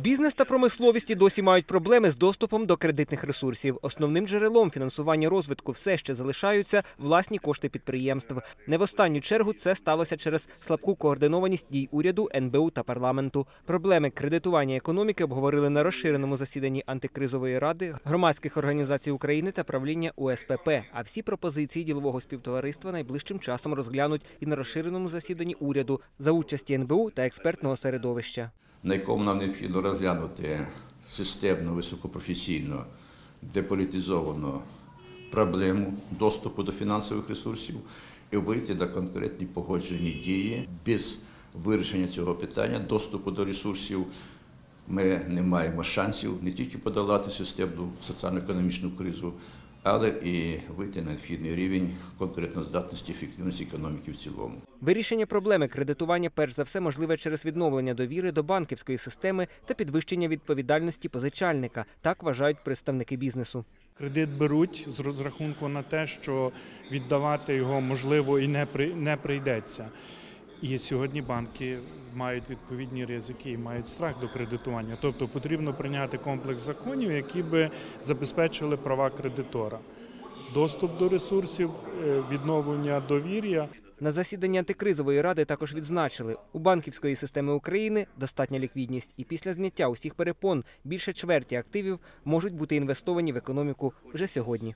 Бізнес та промисловість і досі мають проблеми з доступом до кредитних ресурсів. Основним джерелом фінансування розвитку все ще залишаються власні кошти підприємств. Не в останню чергу це сталося через слабку координованість дій уряду, НБУ та парламенту. Проблеми кредитування економіки обговорили на розширеному засіданні антикризової ради громадських організацій України та правління УСПП. А всі пропозиції ділового співтовариства найближчим часом розглянуть і на розширеному засіданні уряду за участі НБУ та експертного середовища. на якому нам необхідно розглянути системно, високопрофесійно, деполітизовано проблему доступу до фінансових ресурсів і вийти на конкретні погоджені дії. Без вирішення цього питання доступу до ресурсів ми не маємо шансів не тільки подолати системну соціально-економічну кризу, але і вийти на необхідний рівень конкурентоздатності і ефективності економіки в цілому. Вирішення проблеми кредитування перш за все можливе через відновлення довіри до банківської системи та підвищення відповідальності позичальника. Так вважають представники бізнесу. Кредит беруть з розрахунку на те, що віддавати його можливо і не при не прийдеться. І сьогодні банки мають відповідні ризики і мають страх до кредитування. Тобто потрібно прийняти комплекс законів, які би забезпечили права кредитора. Доступ до ресурсів, е, відновлення довір'я. На засіданні антикризової ради також відзначили, у банківської системи України достатня ліквідність, і після зняття усіх перепон більше чверті активів можуть бути інвестовані в економіку вже сьогодні.